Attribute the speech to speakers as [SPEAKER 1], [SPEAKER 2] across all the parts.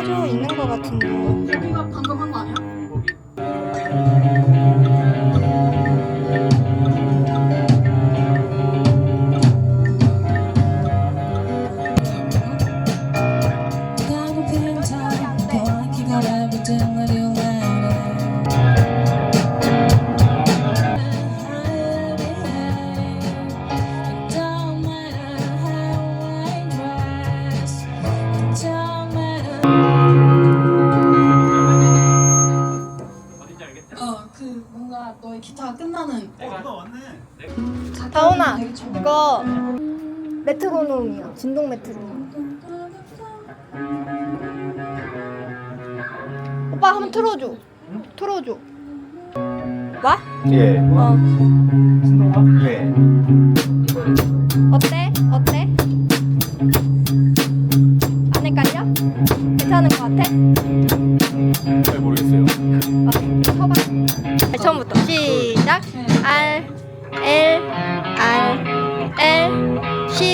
[SPEAKER 1] 필요 있는 것 같은데.
[SPEAKER 2] 그 뭔가 너의 기타가 끝나는
[SPEAKER 1] 다온아, 이거 메트로놈이야. 진동 메트로놈. 오빠 한번 틀어줘. 틀어줘. 와?
[SPEAKER 3] 예.
[SPEAKER 1] 어.
[SPEAKER 3] 예.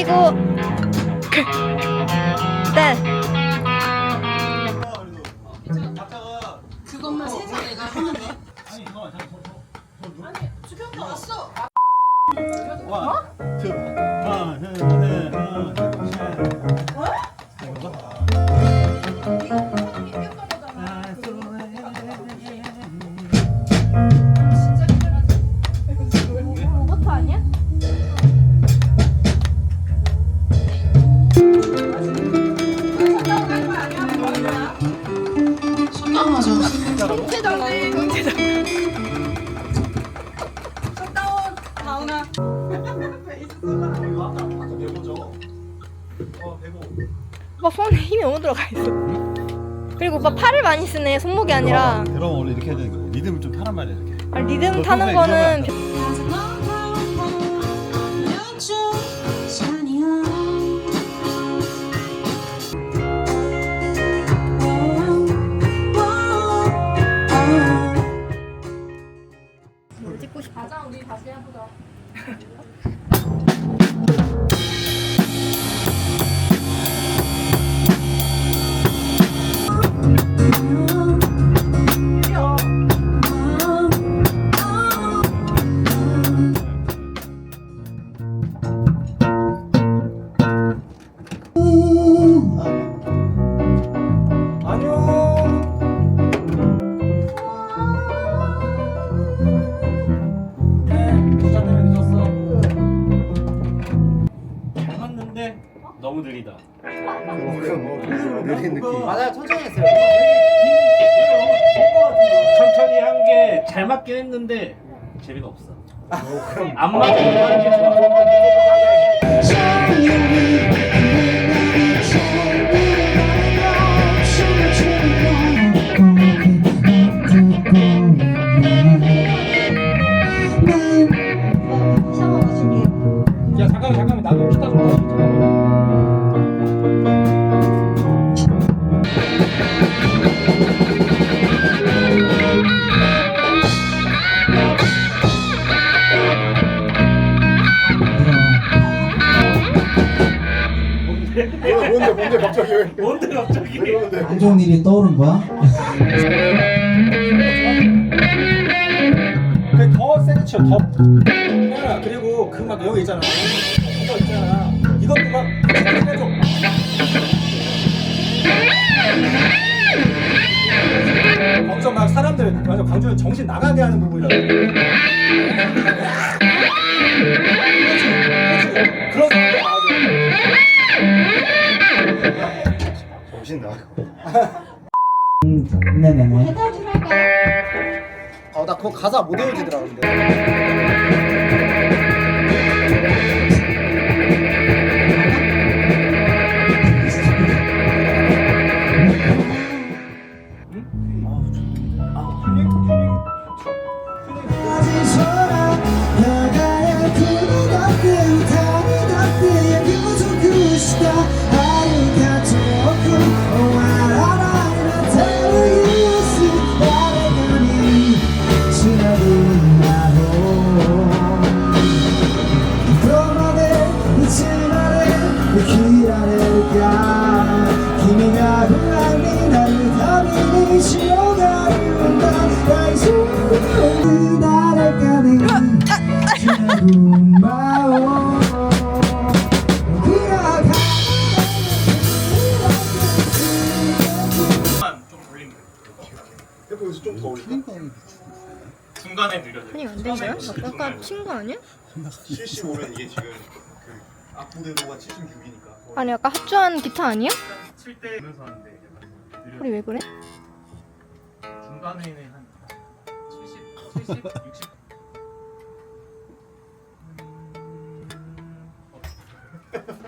[SPEAKER 1] L 쉬고 오빠 팔을 많이 쓰네. 손목이 아니라.
[SPEAKER 3] 그럼 원래 이렇게 해야 되는 거. 리듬을 좀 타란 말이야 이렇게.
[SPEAKER 1] 아, 리듬
[SPEAKER 3] 너
[SPEAKER 1] 타는
[SPEAKER 3] 평소에
[SPEAKER 1] 거는
[SPEAKER 4] 느리다.
[SPEAKER 3] 느린 느낌.
[SPEAKER 5] 맞아요 천천히 했어요
[SPEAKER 4] 천천히 한 게 잘 맞긴 했는데 재미가 없어. 안 하는 게 좋아.
[SPEAKER 5] 좋은 일이 떠오른 거야?
[SPEAKER 6] 그더 세게 쳐, 더. 야, 그리고 그 막 여기 있잖아. 이거 있잖아. 이것도 막 해줘. 거기서 막 사람들 맞아 광주 정신 나가게 하는 부분이라. 그
[SPEAKER 3] 나가고.
[SPEAKER 5] 네네네
[SPEAKER 6] 어, 나 그거 가사 못 외워지더라 근데. 아니 안 된대요? 아까 친거 아니야? 아니 아까 합주한 기타 아니야?
[SPEAKER 4] 칠때 보면서 하는데
[SPEAKER 6] 허리 왜 그래?
[SPEAKER 4] 중간에는 한 70, 70, 60.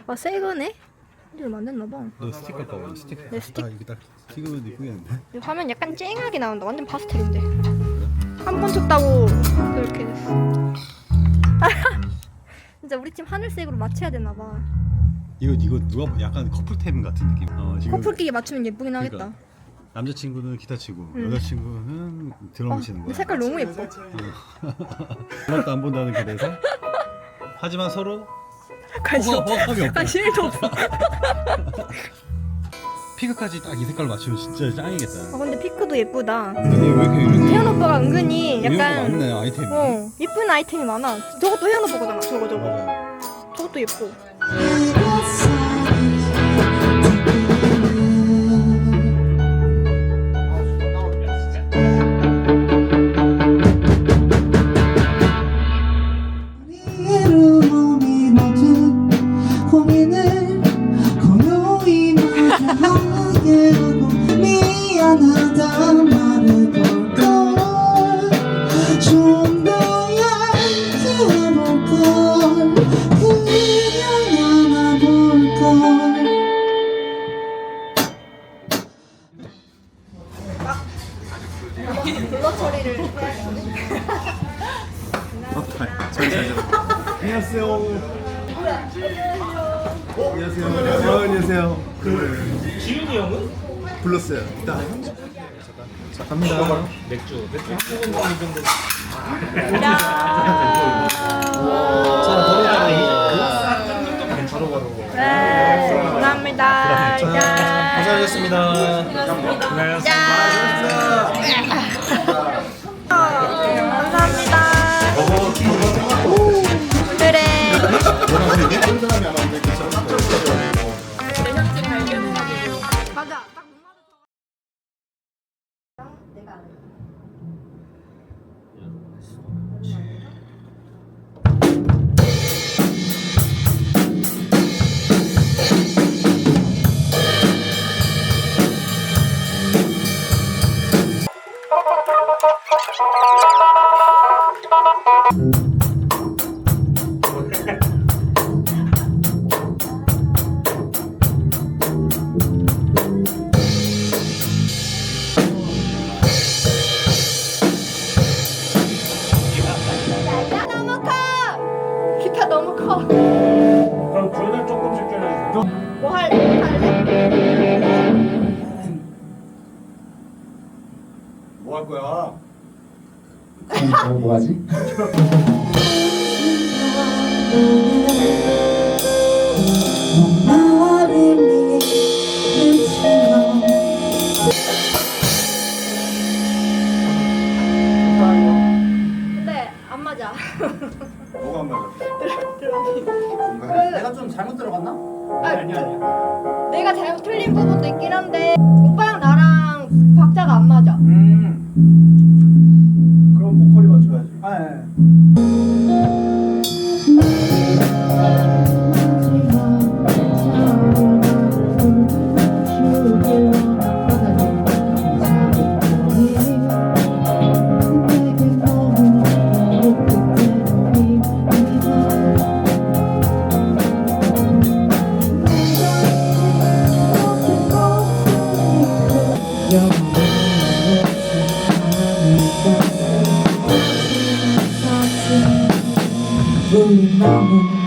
[SPEAKER 6] 아 새 거네? 이걸 만졌나 봐.
[SPEAKER 2] 너 스티커 봐봐 스티커.
[SPEAKER 6] 내 스틱-
[SPEAKER 2] 아 이거 딱 찍으면 이쁘겠는데.
[SPEAKER 6] 이 화면 약간 쨍하게 나온다. 완전 파스텔인데. 한 번 쳤다고 그렇게 됐어. 진짜 우리 팀 하늘색으로 맞춰야 되나 봐.
[SPEAKER 2] 이거 이거 누가 봐- 약간 커플템 같은 느낌. 어 지금
[SPEAKER 6] 커플끼리 맞추면 예쁘긴 하겠다.
[SPEAKER 2] 그러니까. 남자친구는 기타 치고
[SPEAKER 6] 음.
[SPEAKER 2] 여자친구는 드럼
[SPEAKER 6] 어,
[SPEAKER 2] 치는
[SPEAKER 6] 이
[SPEAKER 2] 거야.
[SPEAKER 6] 색깔 너무 예뻐.
[SPEAKER 2] 하나도 안 본다는 길에서. 하지만 서로
[SPEAKER 6] 관심
[SPEAKER 2] 호감이 없다.
[SPEAKER 6] 관심도 없어.
[SPEAKER 2] 피크까지 딱 이 색깔로 맞추면 진짜
[SPEAKER 6] 아
[SPEAKER 2] 짱이겠다.
[SPEAKER 6] 근데 피크도 예쁘다.
[SPEAKER 2] 근데 왜 이렇게 이런
[SPEAKER 6] 태연 오빠가 은근히 약간
[SPEAKER 2] 많네 아이템이.
[SPEAKER 6] 어 예쁜 아이템이 많아. 저것도 태연 오빠 거잖아. 저거 저거.
[SPEAKER 2] 맞아.
[SPEAKER 6] 저것도 예뻐.
[SPEAKER 4] 맥주. 맥주 한 모금 이 정도.
[SPEAKER 6] 네, 감사합니다. 짠.
[SPEAKER 5] 고생하셨습니다.
[SPEAKER 6] 감사합니다. 할
[SPEAKER 5] 거야?
[SPEAKER 7] 믿으시면
[SPEAKER 6] 근데 안 맞아.
[SPEAKER 2] 뭐가 안 맞아?
[SPEAKER 5] 내가 좀 잘못 들어갔나?
[SPEAKER 4] 아니 아니야.
[SPEAKER 6] 내가 잘못 틀린 부분도 있긴 한데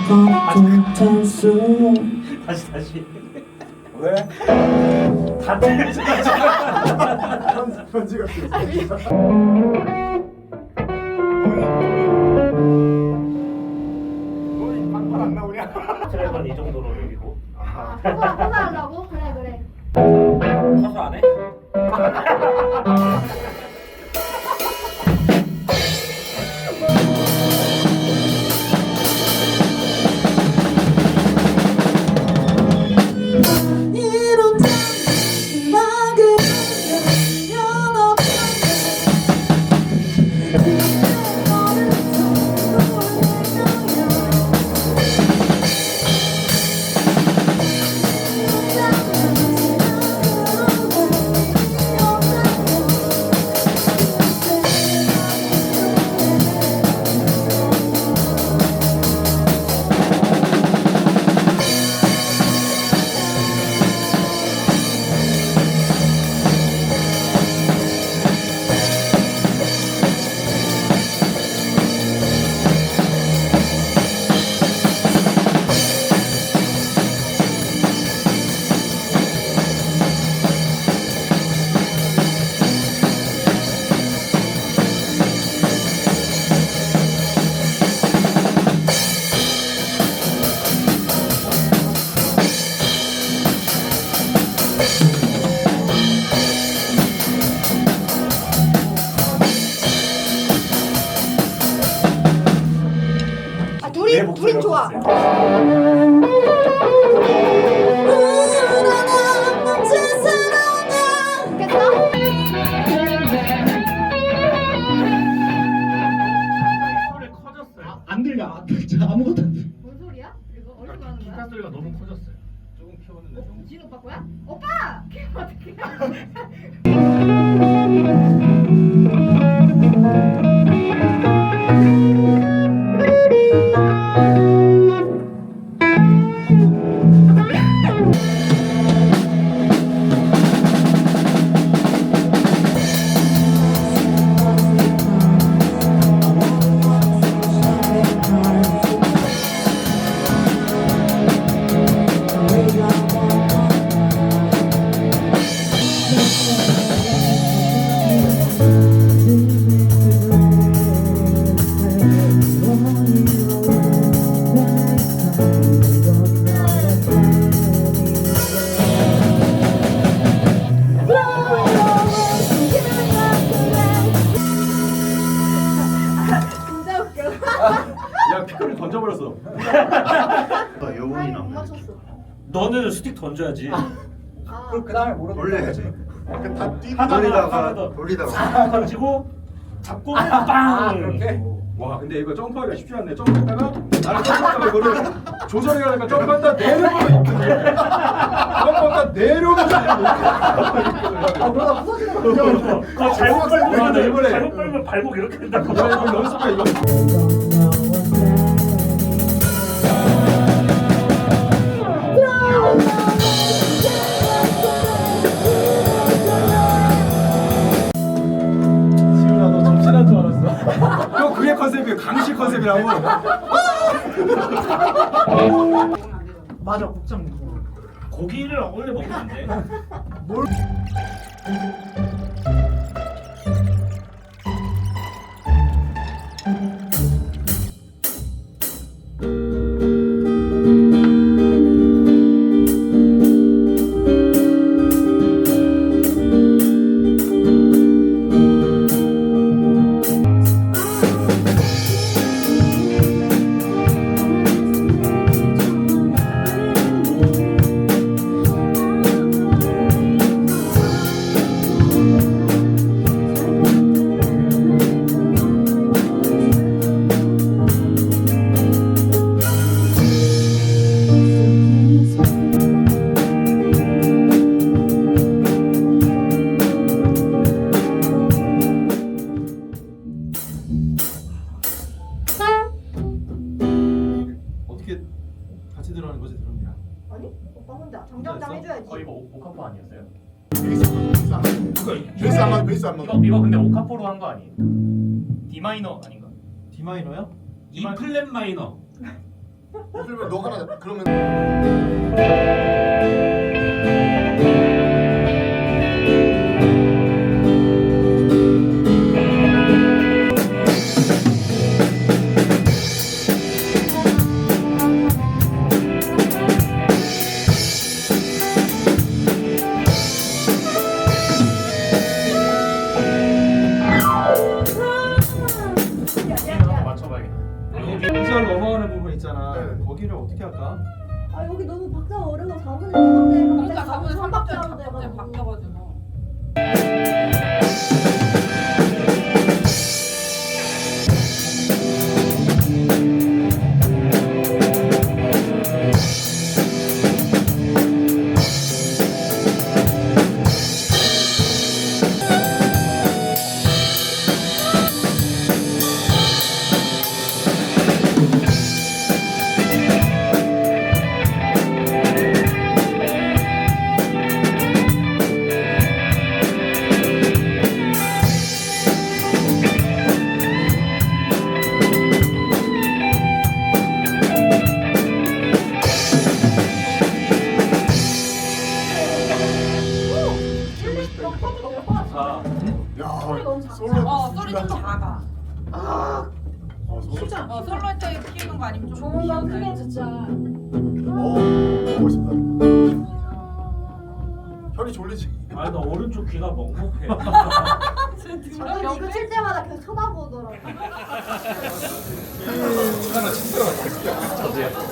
[SPEAKER 7] 겉돌탈수
[SPEAKER 4] 다시 다시.
[SPEAKER 5] 왜?
[SPEAKER 4] 다 틀리잖아.
[SPEAKER 2] 편지 같은.
[SPEAKER 5] 방팔 안 나오냐?
[SPEAKER 4] 트랙은 이 정도로 내리고.
[SPEAKER 6] 서서 서서 하려고? 그래 그래.
[SPEAKER 4] 사수 안 해?
[SPEAKER 6] 좋아.
[SPEAKER 4] 소리 커졌어요.
[SPEAKER 3] 안 들려. 진짜 아무것도 안 들려.
[SPEAKER 6] 뭔 소리야? 이거 어디서 하는 거야?
[SPEAKER 4] 기타 소리가 너무 커졌어요.
[SPEAKER 2] 조금 키웠는데 너무.
[SPEAKER 6] 진 오빠 거야? 오빠! 걔 어떻게?
[SPEAKER 4] 던져야지.
[SPEAKER 6] 아,
[SPEAKER 5] 그럼 그 다음에 뭐라
[SPEAKER 2] 돌려야지. 다 뛰고
[SPEAKER 4] 하나 더, 하나
[SPEAKER 2] 돌리다가
[SPEAKER 4] 더.
[SPEAKER 2] 돌리다가.
[SPEAKER 4] 싹 던지고 잡고 빵.
[SPEAKER 5] 아 그렇게? 와 근데 이거 점프하기가 쉽지 않네. 점프했다가 나를 점프했다가 이거를 조절해 가니까 점프했다 내려보고 점프했다 내려보고 아 그러다 부서지는 거
[SPEAKER 4] 그거 잘못
[SPEAKER 5] 이번에
[SPEAKER 4] 잘못 빨면 발목 이렇게 된다고.
[SPEAKER 5] 이거 연습해 이거. 컨셉이에요. 강시 컨셉이라고.
[SPEAKER 3] 맞아, 복장.
[SPEAKER 4] 고기를 원래 먹는데.
[SPEAKER 5] 어떻게
[SPEAKER 4] 마이너 아닌가?
[SPEAKER 5] D 마이너요?
[SPEAKER 4] E 플랫 마이너.
[SPEAKER 2] 그러면 너가 나 그러면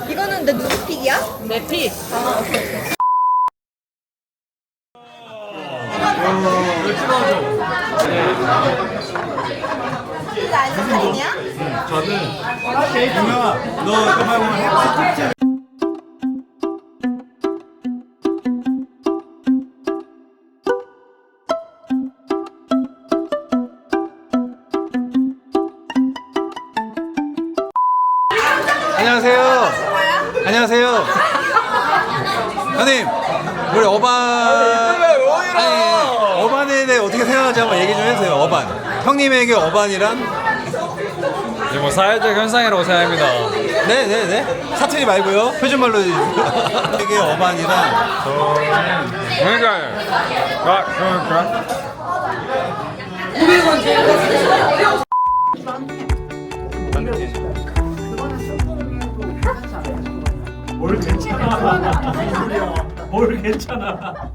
[SPEAKER 6] 이거는 내 누구 픽이야?
[SPEAKER 1] 내 피.
[SPEAKER 6] 진짜 아이스크림이야?
[SPEAKER 2] 유명아 너 그만 안녕 형님, 우리 어반 아니, 어반에 대해 어떻게 생각하는지 한번 얘기 좀 해주세요. 어반. 형님에게 어반이란?
[SPEAKER 8] 이제 뭐 사회적 현상이라고 생각합니다.
[SPEAKER 2] 네네네. 사투리 말고요. 표준말로 해주세요. 이게 어반이란
[SPEAKER 8] 그러니까요. 아, 그러니까.
[SPEAKER 4] 뭘 괜찮아? 뭘 괜찮아?